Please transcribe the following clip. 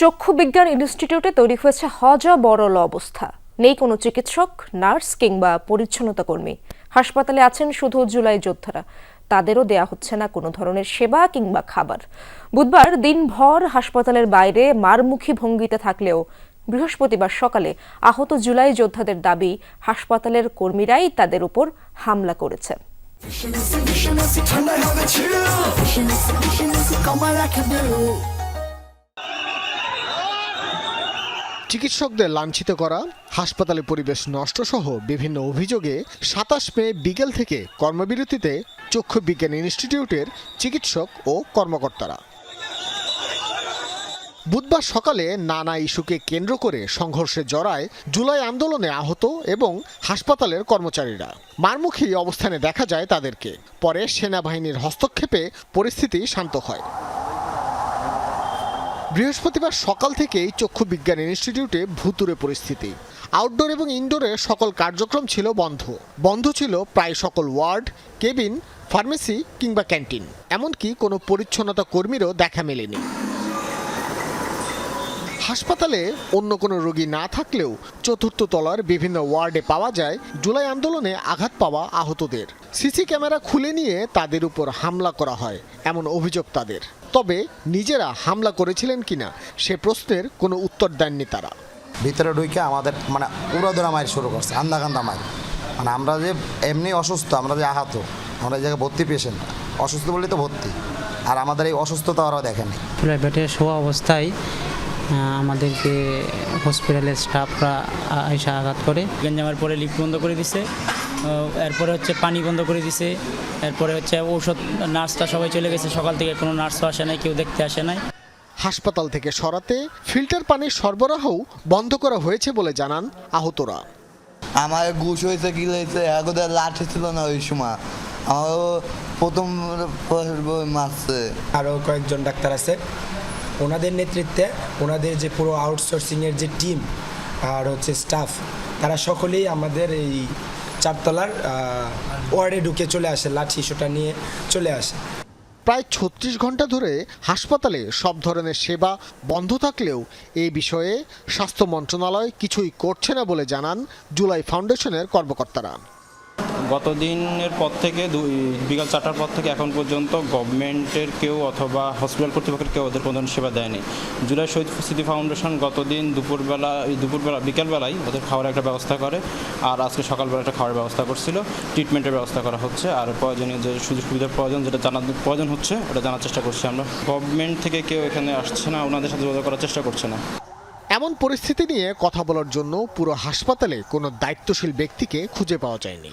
চক্ষু বিজ্ঞান ইনস্টিটিউটে তৈরি হয়েছে হজা বড়ল অবস্থা। নেই কোনো চিকিৎসক, নার্স কিংবা পরিচ্ছন্নতা কর্মী। হাসপাতালে আছেন শুধু জুলাই যোদ্ধারা। তাদেরও দেয়া হচ্ছে না কোনো ধরনের সেবা কিংবা খাবার। বুধবার দিনভর হাসপাতালের বাইরে মারমুখী ভঙ্গিতে থাকলেও বৃহস্পতিবার সকালে আহত জুলাই যোদ্ধাদের দাবি হাসপাতালের কর্মীরাই তাদের উপর হামলা করেছে। চিকিৎসকদের লাঞ্ছিত করা, হাসপাতালে পরিবেশ নষ্ট সহ বিভিন্ন অভিযোগে সাতাশ মে বিকেল থেকে কর্মবিরতিতে চক্ষু বিজ্ঞান ইনস্টিটিউটের চিকিৎসক ও কর্মকর্তারা। বুধবার সকালে নানা ইস্যুকে কেন্দ্র করে সংঘর্ষে জড়ায় জুলাই আন্দোলনে আহত এবং হাসপাতালের কর্মচারীরা। মারমুখী অবস্থানে দেখা যায় তাদেরকে। পরে সেনাবাহিনীর হস্তক্ষেপে পরিস্থিতি শান্ত হয়। বৃহস্পতিবার সকাল থেকেই চক্ষু বিজ্ঞান ইনস্টিটিউটে ভুতুরে পরিস্থিতি। আউটডোর এবং ইনডোরে সকল কার্যক্রম ছিল বন্ধ। বন্ধ ছিল প্রায় সকল ওয়ার্ড, কেবিন, ফার্মেসি কিংবা ক্যান্টিন। এমনকি কোনো পরিচ্ছন্নতা কর্মীরও দেখা মেলেনি। হাসপাতালে অন্য কোনো রোগী না থাকলেও চতুর্থ তলার বিভিন্ন ওয়ার্ডে পাওয়া যায় জুলাই আন্দোলনে আঘাত পাওয়া আহতদের। সিসি ক্যামেরা খুলে নিয়ে তাদের উপর হামলা করা হয় এমন অভিযোগ তাদের। তবে নিজেরা হামলা করেছিলেন কিনা সে প্রশ্নের কোনো উত্তর দেননি তারা। ভিতরে ঢুকে আমাদের মানে উড়াদোড়া মার শুরু করছে আন্দা কান্দা মার মানে আমরা যে এমনি অসুস্থ আমরা যে আহত আমরা এই জায়গায় ভর্তি পেশেন্ট অসুস্থ বলেই তো ভর্তি। আর আমাদের এই অসুস্থতা ওরাও দেখেনি। প্রাইভেটে শোয়া অবস্থায় আমাদেরকে হসপিটালের স্টাফরা এসে আঘাত করে। গেঞ্জামের পরে লিফট বন্ধ করে দিছে। এরপরে হচ্ছে পানি বন্ধ করে দিছে। এরপরে হচ্ছে ঔষধ নার্সটা সবাই চলে গেছে। সকাল থেকে কোনো নার্সও আসে নাই কেউ দেখতে আসে নাই। হাসপাতাল থেকে সরাতে ফিল্টার পানির সরবরাহও বন্ধ করা হয়েছে বলে জানান আহতরা। আমার ঘুষ হয়েছে কি হয়েছে একদা লাঠি ছিল না ওই সময়। আমারও প্রথম মারছে। আরও কয়েকজন ডাক্তার আছে। ওনাদের নেতৃত্বে, ওনাদের যে পুরো আউটসোর্সিংয়ের যে টিম আর হচ্ছে স্টাফ তারা সকলেই আমাদের এই চারতলার ওয়ার্ডে ঢুকে চলে আসে, লাঠি ইস্যুটা নিয়ে চলে আসে। প্রায় ছত্রিশ ঘণ্টা ধরে হাসপাতালে সব ধরনের সেবা বন্ধ থাকলেও এই বিষয়ে স্বাস্থ্য মন্ত্রণালয় কিছুই করছে না বলে জানান জুলাই ফাউন্ডেশনের কর্মকর্তারা। গত দিনের পর থেকে বিকাল চারটার পর থেকে এখন পর্যন্ত গভর্নমেন্টের কেউ অথবা হসপিটাল কর্তৃপক্ষের কেউ ওদের ধরনের সেবা দেয়নি। জুলাই শহীদ স্মৃতি ফাউন্ডেশন গতদিন দুপুরবেলা দুপুরবেলা, বিকেলবেলায় ওদের খাওয়ার একটা ব্যবস্থা করে আর আজকে সকালবেলা একটা খাওয়ার ব্যবস্থা করছিল। ট্রিটমেন্টের ব্যবস্থা করা হচ্ছে আর প্রয়োজনীয় যে সুযোগ সুবিধার প্রয়োজন যেটা জানার, প্রয়োজন হচ্ছে ওটা জানার চেষ্টা করছি আমরা। গভর্নমেন্ট থেকে কেউ এখানে আসছে না, ওনাদের সাথে যোগাযোগ করার চেষ্টা করছে না। এমন পরিস্থিতি নিয়ে কথা বলার জন্য পুরো হাসপাতালে কোনো দায়িত্বশীল ব্যক্তিকে খুঁজে পাওয়া যায়নি।